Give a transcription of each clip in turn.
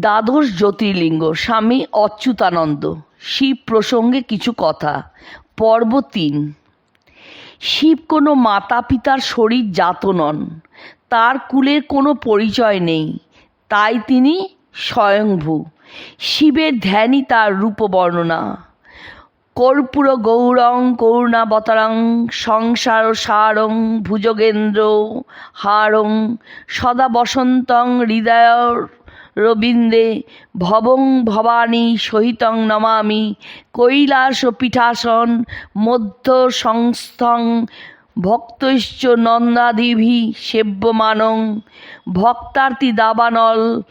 দ্বাদশ জ্যোতির্লিঙ্গ, স্বামী অচ্যুতানন্দ। শিব প্রসঙ্গে কিছু কথা। পর্ব তিন। শিব কোনো মাতা পিতার শরীর জাত নন। তার কুলের কোনো পরিচয় নেই। তাই তিনি স্বয়ংভূ। শিবের ধ্যানই তার রূপ বর্ণনা কর্পূর গৌরং, করুণাবতারং, সংসার সারং, ভুজগেন্দ্র হারং, সদা বসন্তং হৃদয় রবীন্দ্রে, ভবং ভবানী সহিতং নমামি, কৈলাস পীঠাসন, মধ্য সংস্থং, ভক্তৈশ্চ নন্দাদিভি সেব্যমানং, ভক্তার্তি দাবানল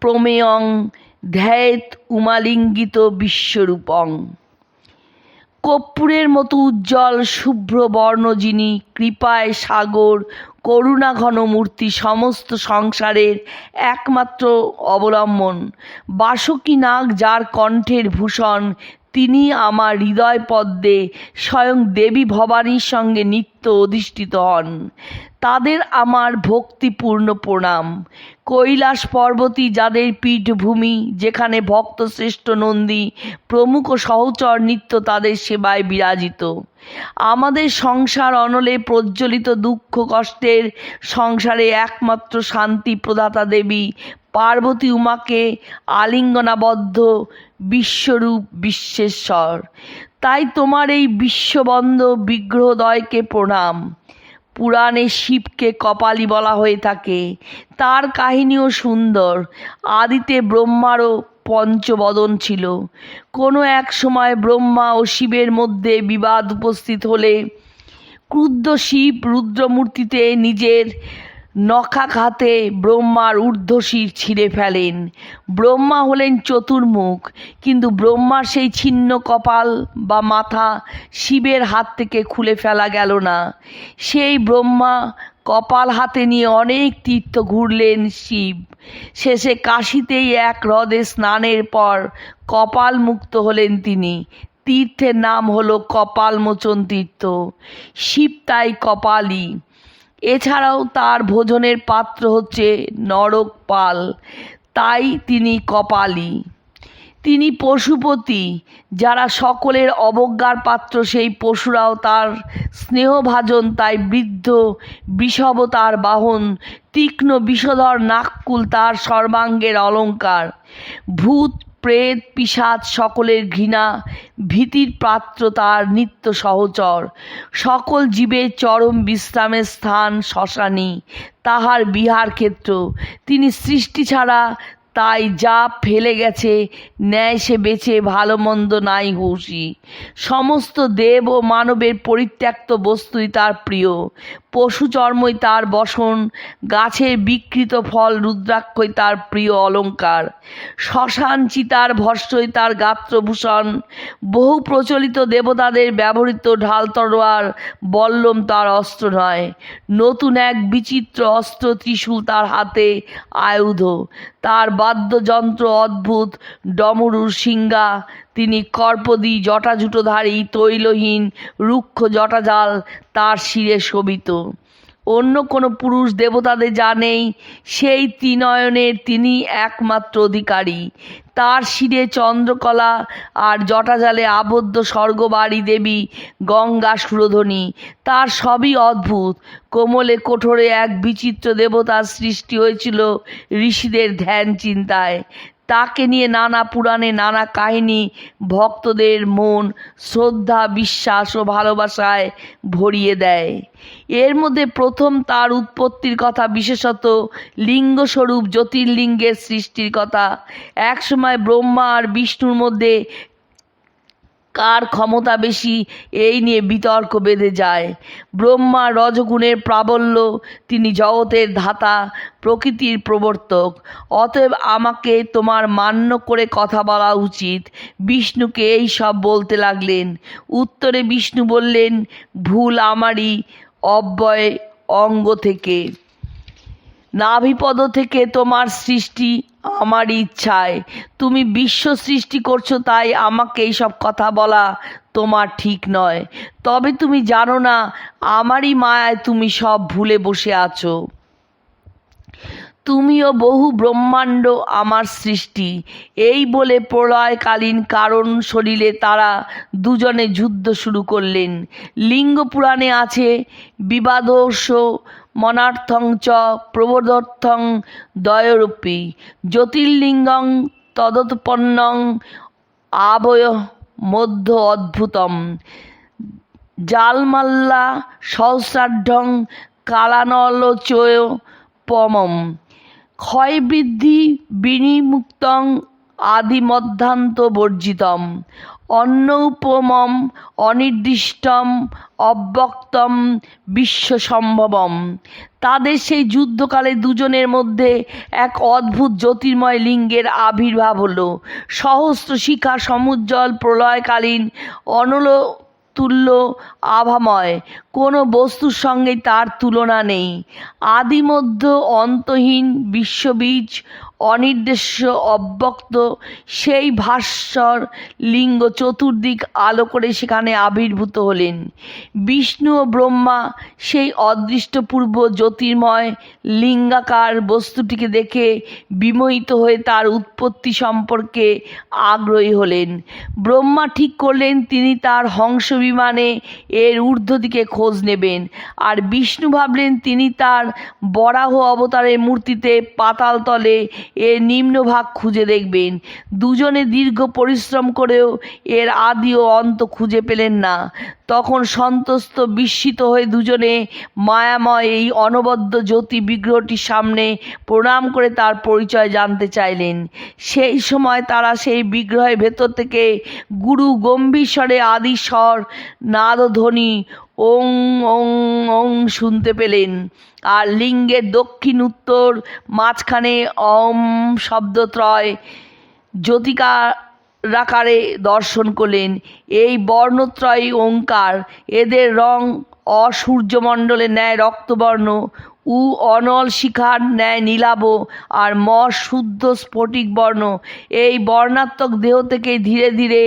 প্রমেয়ং, ধ্যায়েত উমালিঙ্গিত বিশ্বরূপং। কর্পূরের মতো উজ্জ্বল, শুভ্র বর্ণ যিনি কৃপায় সাগর করুণা ঘন মূর্তি সমস্ত সংসারের একমাত্র অবলম্বন। বাসুকী নাগ যার কণ্ঠের ভূষণ, তিনি আমার হৃদয় পদ্মে স্বয়ং দেবী ভবানীর সঙ্গে নিত্য অধিষ্ঠিত হন। তাদের আমার ভক্তিপূর্ণ প্রণাম। কৈলাস পর্বতী যাদের পীঠভূমি, যেখানে ভক্ত শ্রেষ্ঠ নন্দী, প্রমুখ সহচর নিত্য তাদের সেবায় বিরাজিত। আমাদের সংসার অনলে প্রজ্বলিত দুঃখ কষ্টের সংসারে একমাত্র শান্তি প্রদাতা দেবী, পার্বতী উমাকে আলিঙ্গনাবদ্ধ বিশ্বরূপ বিশ্বেশ্বর। তাই তোমার এই বিশ্ববন্ধ বিগ্রহদয়কে প্রণাম। পুরাণে শিবকে কপালি বলা হয়ে থাকে। তার কাহিনীও সুন্দর। আদিতে ব্রহ্মারও পঞ্চবদন ছিল। কোনো এক সময় ব্রহ্মা ও শিবের মধ্যে বিবাদ উপস্থিত হলে ক্রুদ্ধ শিব রুদ্রমূর্তিতে নিজের নখাঘাতে ব্রহ্মার ঊর্ধ্বশির ছিঁড়ে ফেলেন। ব্রহ্মা হলেন চতুর্মুখ, কিন্তু ব্রহ্মার সেই ছিন্ন কপাল বা মাথা শিবের হাত থেকে খুলে ফেলা গেল না। সেই ব্রহ্মা কপাল হাতে নিয়ে অনেক তীর্থ ঘুরলেন শিব। শেষে কাশিতেই এক হ্রদে স্নানের পর কপাল মুক্ত হলেন তিনি। তীর্থের নাম হলো কপালমোচন তীর্থ। শিব তাই কপালই। এছাড়াও তার ভোজনের পাত্র হচ্ছে নরক পাল। তাই তিনি কপালী। তিনি পশুপতি, যারা সকলের অবজ্ঞার পাত্র, সেই পশুরাও তার স্নেহভাজন, তাই বৃদ্ধ বিষব তার বাহন, তীক্ষ্ণ বিষধর নাককুল তার সর্বাঙ্গের অলঙ্কার। ভূত প্রেত পিসাচ সকলের ঘৃণা, ভীতির পাত্র তার নিত্য সহচর। সকল জীবের চরম বিশ্রামের স্থান শ্মশানী, তাহার বিহার ক্ষেত্র। তিনি সৃষ্টি ছাড়া তাই যা ফেলে গেছে, ন্যায় সে বেছে, ভালো মন্দ নাই হুঁশি। সমস্ত দেব ও মানবের পরিত্যক্ত বস্তুই তার প্রিয়। পশু চর্মই তার বসন, গাছের বিকৃত ফল রুদ্রাক্ষই তার প্রিয় অলঙ্কার। শ্মশান চিতার ভস্যই তার গাত্রভূষণ, বহু প্রচলিত দেবতাদের ব্যবহৃত ঢাল তরোয়ার বল্লম তার অস্ত্র নয়। নতুন এক বিচিত্র অস্ত্র ত্রিশূল তার হাতে আয়ুধ। তার বাদ্যযন্ত্র অদ্ভুত, ডমরুর সিঙ্গা তিনি কর্পদি জটাজুটোধারী তৈলহীন রুক্ষ জটাজাল তার শিরে শোভিত। অন্য কোনো পুরুষ দেবতাদের যা নেই, সেই ত্রিনয়নের তিনি একমাত্র অধিকারী। তার শিরে চন্দ্রকলা আর জটাজালে আবদ্ধ স্বর্গবাড়ি দেবী গঙ্গা সুরধনী তার সবই অদ্ভুত। কোমলে কোঠরে এক বিচিত্র দেবতার সৃষ্টি হয়েছিল ঋষিদের ধ্যান চিন্তায়। তাকে নিয়ে নানা পুরাণে, নানা কাহিনী, ভক্তদের মন শ্রদ্ধা, বিশ্বাস ও ভালোবাসায় ভরিয়ে দেয়। এর মধ্যে প্রথম তার উৎপত্তির কথা বিশেষত লিঙ্গস্বরূপ জ্যোতির্লিঙ্গের সৃষ্টির কথা। একসময় ব্রহ্মা আর বিষ্ণুর মধ্যে কার ক্ষমতা বেশি? এই নিয়ে বিতর্ক বেঁধে যায়। ব্রহ্মা রজগুণের প্রাবল্য, তিনি জগতের ধাতা, প্রকৃতির প্রবর্তক। অতএব আমাকে তোমার মান্য করে কথা বলা উচিত। বিষ্ণুকে এই সব বলতে লাগলেন। উত্তরে বিষ্ণু বললেন, ভুল আমারই অব্যয় অঙ্গ থেকে। নাভিপদ থেকে তোমার সৃষ্টি আমার ইচ্ছায়। তুমি বিশ্ব সৃষ্টি করছ, তাই আমাকে এইসব কথা বলা তোমার ঠিক নয়। তবে তুমি জানো না, আমারই মায়ায় তুমি সব ভুলে বসে আছো। তুমিও বহু ব্রহ্মাণ্ড আমার সৃষ্টি। এই বলে প্রলয়কালীন কারণ শরীরে তারা দুজনে যুদ্ধ শুরু করলেন। লিঙ্গ পুরাণে আছে বিবাদস্য মনার্থং চ প্রবোধর্থং দয়রূপী জ্যোতির্লিঙ্গং তদোৎপন্নং আবয় মধ্য অদ্ভুতম। জালমাল্লা সহস্রাঢ্যং কালানলোচয় পমম। ক্ষয়বৃদ্ধি বিনিমুক্তং আদিমধ্যান্ত বর্জিতম। অন্য উপমম অনির্দিষ্টম, অব্যক্তম, বিশ্বসম্ভবম। তাদের সেই যুদ্ধকালে দুজনের মধ্যে এক অদ্ভুত জ্যোতির্ময় লিঙ্গের আবির্ভাব হলো। সহস্র শিখা, সমুজ্জ্বল, প্রলয়কালীন অনল তুল্য আভাময়। কোনো বস্তুর সঙ্গে তার তুলনা নেই। আদিমধ্য অন্তহীন বিশ্ববীজ অনির্দেশ্য, অব্যক্ত সেই ভাস্বর লিঙ্গ চতুর্দিক আলো করে সেখানে আবির্ভূত হলেন। বিষ্ণু ও ব্রহ্মা সেই অদৃষ্টপূর্ব জ্যোতির্ময় লিঙ্গাকার বস্তুটিকে দেখে বিমোহিত হয়ে তার উৎপত্তি সম্পর্কে আগ্রহী হলেন। ব্রহ্মা ঠিক করলেন, তিনি তার হংস বিমানে এর ঊর্ধ্ব দিকে খোঁজ নেবেন। আর বিষ্ণু ভাবলেন, তিনি তার বরাহ অবতারের মূর্তিতে পাতাল তলে এর নিম্নভাগ খুঁজে দেখবেন। দুজনে দীর্ঘ পরিশ্রম করেও এর আদি ও অন্ত খুঁজে পেলেন না। তখন সন্তস্ত বিস্মিত হয়ে দুজনে মায়াময় এই অনবদ্য জ্যোতি বিগ্রহটির সামনে প্রণাম করে তার পরিচয় জানতে চাইলেন। সেই সময় তারা সেই বিগ্রহের ভেতর থেকে গুরু গম্ভীর স্বরে আদি স্বর নাদধ্বনি ওং ওং ওং শুনতে পেলেন। আর লিঙ্গের দক্ষিণ উত্তর মাঝখানে অম শব্দত্রয় জ্যোতিকারাকারে দর্শন করলেন। এই বর্ণত্রয়ী ওঙ্কার এদের রং অসূর্যমণ্ডলের ন্যায় রক্তবর্ণ, উ অনল শিখার ন্যায় নীলাভ, আর ম শুদ্ধ স্ফটিক বর্ণ এই বর্ণাত্মক দেহ থেকে ধীরে ধীরে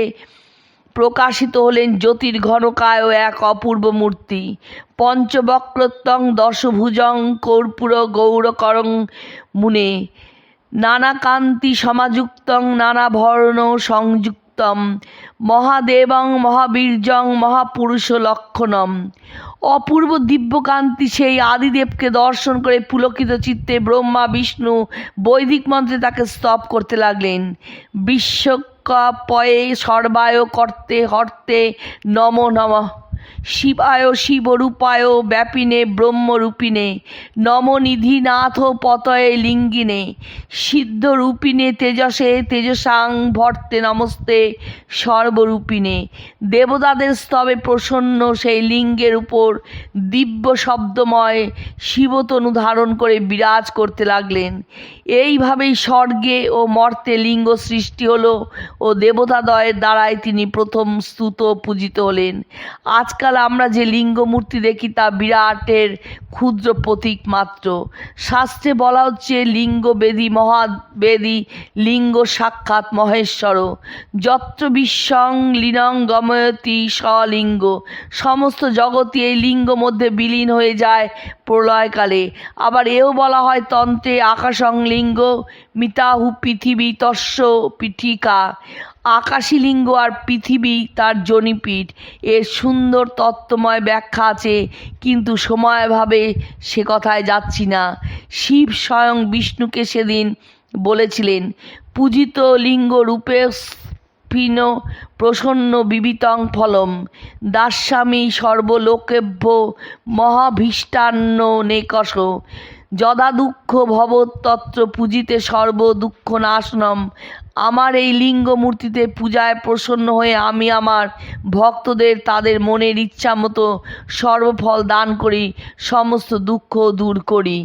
প্রকাশিত হলেন জ্যোতির ঘনকায় এক অপূর্ব মূর্তি। পঞ্চবক্রত্বং দশভুজং কর্পূর গৌরকরং মুনে। নানাকান্তি সমাযুক্তং নানাবর্ণ সংযুক্তম। মহাদেবং, মহাবীর্যং, মহাপুরুষ লক্ষণম। অপূর্ব দিব্যকান্তি সেই আদিদেবকে দর্শন করে পুলকিত চিত্তে ব্রহ্মা, বিষ্ণু বৈদিক মন্ত্রে তাকে স্তব করতে লাগলেন। বিশ্বকপয়ে সর্বায় কর্তে হর্তে নম নমঃ। শিবায় শিবরূপায় ব্যাপিনে ব্রহ্মরূপিণে নমনিধিনাথ পতয়ে লিঙ্গিনে সিদ্ধরূপিণে তেজসে তেজসাং ভর্তে নমস্তে সর্বরূপিণে। দেবতাদের স্তবে প্রসন্ন সেই লিঙ্গের উপর দিব্য শব্দময় শিবতনু ধারণ করে বিরাজ করতে লাগলেন। এইভাবেই স্বর্গে ও মর্তে লিঙ্গ সৃষ্টি হলো ও দেবতাদয়ের দ্বারাই তিনি প্রথম স্তুত পূজিত হলেন। আজকাল আমরা যে লিঙ্গ মূর্তি দেখি তা বিরাটের ক্ষুদ্র প্রতীক মাত্র। শাস্ত্রে বলা হচ্ছে লিঙ্গ বেদী মহাবেদী লিঙ্গ সাক্ষাৎ মহেশ্বর। যত্র বিশ্বং লিনং গময়তি স্বলিঙ্গ। সমস্ত জগৎই এই লিঙ্গ মধ্যে বিলীন হয়ে যায় প্রলয়কালে। আবার এও বলা হয় তন্ত্রে আকাশং লিঙ্গ মিতাহু পৃথিবী তস্য পীঠিকা। আকাশী লিঙ্গ আর পৃথিবী তার জনিপীঠ। এর সুন্দর তত্ত্বময় ব্যাখ্যা আছে, কিন্তু সময়ভাবে সে কথায় যাচ্ছি না। শিব স্বয়ং বিষ্ণুকে সেদিন বলেছিলেন, পূজিত লিঙ্গ রূপে স্ফীন প্রসন্ন বিবিতং ফলম। দাস্যামী সর্বলোকেভ্য মহাভীষ্টান্ন নেকশ। যদা দুঃখ ভবতত্র পূজিতে সর্ব দুঃখ নাশনম। আমার এই লিঙ্গ মূর্তিতে পূজায় প্রসন্ন হয়ে আমি আমার ভক্তদের তাদের মনের ইচ্ছা মতো সর্বফল দান করি, সমস্ত দুঃখ দূর করি।